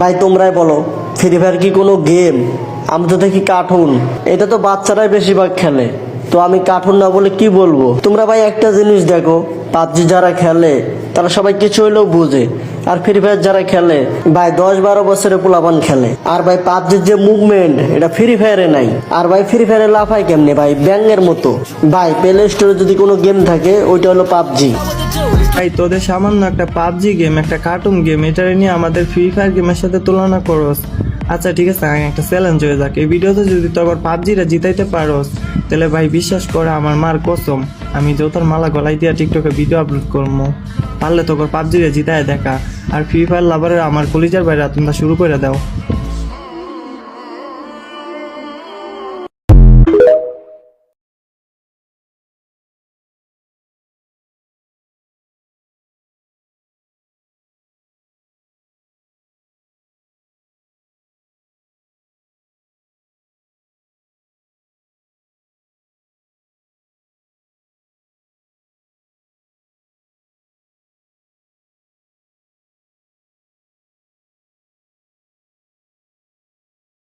ভাই, তোমরাই বলো ফ্রি ফায়ার কি কোনো গেম আমি তো দেখি কার্টুন এটা তো বাচ্চারাই বেশিরভাগ খেলে। তো আমি কার্টুন না বলে কি বলব? তোমরা ভাই, একটা জিনিস দেখো পাবজি যারা খেলে, তারা সবাই কিছু হইলেও বুঝে। আর ফ্রি ফায়ার যারা খেলে, ভাই, দশ বারো বছরের পোলাপান খেলে। আর ভাই পাবজির যে মুভমেন্ট এটা ফ্রি ফায়ারে নাই। আর ভাই ফ্রি ফায়ারে লাফায় কেমনে, ভাই? ব্যাঙের মতো। ভাই প্লে স্টোরে যদি কোনো গেম থাকে, ওইটা হলো পাবজি ভাই, তোদের সামান্য একটা পাবজি গেম একটা কার্টুন গেম এটা নিয়ে আমাদের ফ্রি ফায়ার গেমের সাথে তুলনা করোস। আচ্ছা ঠিক আছে আমি একটা চ্যালেঞ্জ হয়ে যাক। এই ভিডিওতে যদি তো আবার পাবজিটা জিতাইতে পারোস, তাহলে ভাই বিশ্বাস করে, আমার মার কসম, আমি যতর মালা গলাই দিয়া টিকটকে ভিডিও আপলোড করব পারলে তোকে পাবজিরে জিতায় দেখা। আর ফ্রি ফায়ার লাভারের আমার কলিজার বাইরে তোমরা শুরু করে দাও।